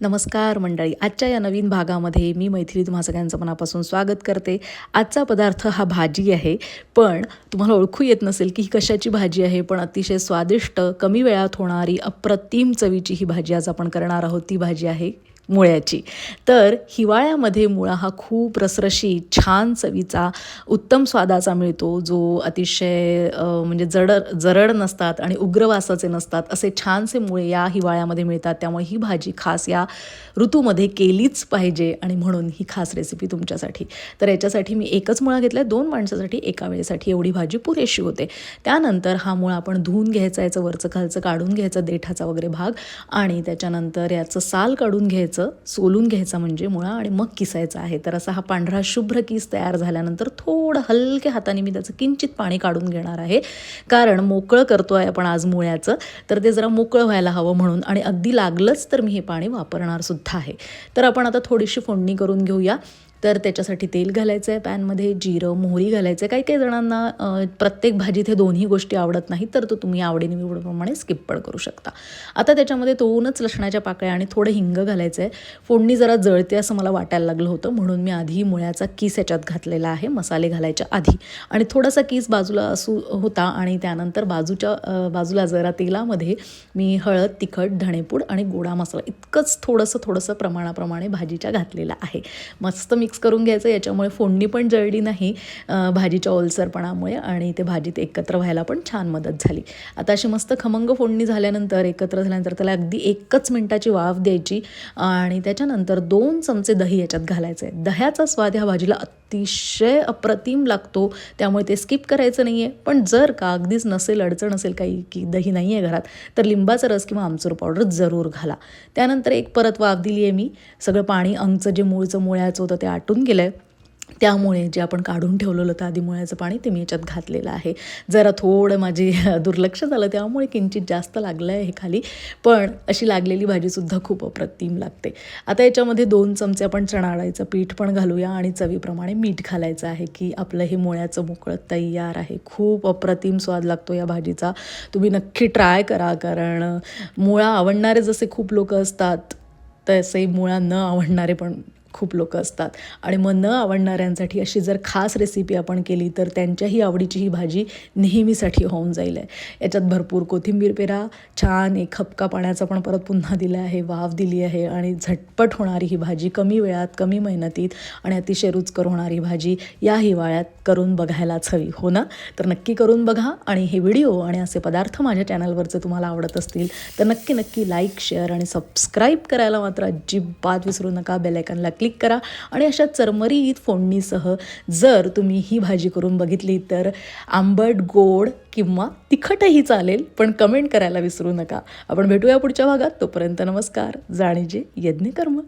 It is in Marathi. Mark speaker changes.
Speaker 1: नमस्कार मंडळी आजच्या या नवीन भागामध्ये मी मैथिली तुम्हा सगळ्यांचं मनापासून स्वागत करते. आजचा पदार्थ हा भाजी आहे पण तुम्हाला ओळखू येत नसेल की ही कशाची भाजी आहे पण अतिशय स्वादिष्ट कमी वेळात होणारी अप्रतिम चवीची ही भाजी आज आपण करणार आहोत. ती भाजी आहे मुळ्याची. तर हिवाळ्यामध्ये मुळा हा खूप रसरशी छान चवीचा उत्तम स्वादाचा मिळतो जो अतिशय म्हणजे जड जरड नसतात आणि उग्रवासाचे नसतात असे छानसे मुळे या हिवाळ्यामध्ये मिळतात. त्यामुळे ही भाजी खास या ऋतूमध्ये केलीच पाहिजे आणि म्हणून ही खास रेसिपी तुमच्यासाठी. तर याच्यासाठी मी एकच मुळा घेतला दोन माणसासाठी एका वेळेसाठी एवढी भाजी पुरेशी होते. त्यानंतर हा मुळा आपण धुवून घ्यायचा याचं वरचं खालचं काढून घ्यायचं देठाचा वगैरे भाग आणि त्याच्यानंतर याचं साल काढून घ्यायचं सोलून घ्यायचा म्हणजे मुळा आणि मग किसायचा आहे. तर असा हा पांढरा शुभ्र किस तयार झाल्यानंतर थोडं हलक्या हाताने मी त्याचं किंचित पाणी काढून घेणार आहे. कारण मोकळं करतो आहे आपण आज मुळ्याचं तर ते जरा मोकळं व्हायला हवं म्हणून आणि अगदी लागलंच तर मी हे पाणी वापरणार सुद्धा आहे. तर आपण आता थोडीशी फोडणी करून घेऊया. तर त्याच्यासाठी तेल घालायचं आहे पॅनमध्ये जिरं मोहरी घालायचं आहे काही काही जणांना प्रत्येक भाजीत हे दोन्ही गोष्टी आवडत नाहीत तर तो तुम्ही आवडीनिवडीप्रमाणे स्किप पण करू शकता. आता त्याच्यामध्ये दोनच लसणाच्या पाकळ्या आणि थोडं हिंग घालायचं आहे फोडणी जरा जळते असं मला वाटायला लागलं होतं म्हणून मी आधी मुळ्याचा किस याच्यात घातलेला आहे मसाले घालायच्या आधी. आणि थोडासा किस बाजूला असू होता आणि त्यानंतर बाजूच्या बाजूला जरा तेलामध्ये मी हळद तिखट धणेपूड आणि गोडा मसाला इतकंच थोडंसं थोडंसं प्रमाणाप्रमाणे भाजीच्या घातलेलं आहे. मस्त मी मिक्स करून घ्यायचं याच्यामुळे फोडणी पण जळली नाही भाजीच्या ओलसरपणामुळे आणि ते भाजीत एकत्र व्हायला पण छान मदत झाली. आता अशी मस्त खमंग फोडणी झाल्यानंतर एकत्र झाल्यानंतर त्याला अगदी एकच मिनटाची वाफ द्यायची आणि त्याच्यानंतर दोन चमचे दही याच्यात घालायचे. आहे दह्याचा स्वाद ह्या भाजीला अतिशय अप्रतिम लागतो. त्यामुळे ते स्किप करायचं नाही आहे पण जर का अगदीच नसेल अडचण असेल काही की दही नाही आहे घरात तर लिंबाचा रस किंवा आमचूर पावडर जरूर घाला. त्यानंतर एक परत वाफ दिली आहे मी सगळं पाणी अंगचं जे मूळचं मुळ्याचं होतं ते आटून गेलं आहे त्यामुळे जे आपण काढून ठेवलेलं होतं आधी मुळ्याचं पाणी ते मी याच्यात घातलेलं आहे. जरा थोडं माझी दुर्लक्ष झालं त्यामुळे किंचित जास्त लागलं आहे हे खाली. पण अशी लागलेली भाजीसुद्धा खूप अप्रतिम लागते. आता याच्यामध्ये दोन चमचे आपण चणा पीठ पण घालूया आणि चवीप्रमाणे मीठ घालायचं आहे की आपलं हे मुळ्याचं मोकळं तयार आहे. खूप अप्रतिम स्वाद लागतो या भाजीचा. तुम्ही नक्की ट्राय करा कारण मुळा आवडणारे जसे खूप लोक असतात तसे मुळा न आवडणारे पण खूप लोक असतात. आणि मग न आवडणाऱ्यांसाठी अशी जर खास रेसिपी आपण केली तर त्यांच्याही आवडीची ही भाजी नेहमीसाठी होऊन जाईल आहे. याच्यात भरपूर कोथिंबीर पेरा छान एक खपका पाण्याचा पण परत पुन्हा दिला आहे वाफ दिली आहे आणि झटपट होणारी ही भाजी कमी वेळात कमी मेहनतीत आणि अतिशय रुचकर होणारी भाजी या हिवाळ्यात करून बघायलाच हवी हो ना? तर नक्की करून बघा आणि हे व्हिडिओ आणि असे पदार्थ माझ्या चॅनलवरचे तुम्हाला आवडत असतील तर नक्की नक्की लाईक शेअर आणि सबस्क्राईब करायला मात्र अजिबात विसरू नका. बेलायकनला क्लिक करा आणि अशा चरमरीत फोडणीसह जर तुम्ही ही भाजी करून बघितली तर आंबट गोड किंवा तिखटही चालेल पण कमेंट करायला विसरू नका. आपण भेटूया पुढच्या भागात. तोपर्यंत नमस्कार. जाणीजे यज्ञ कर्म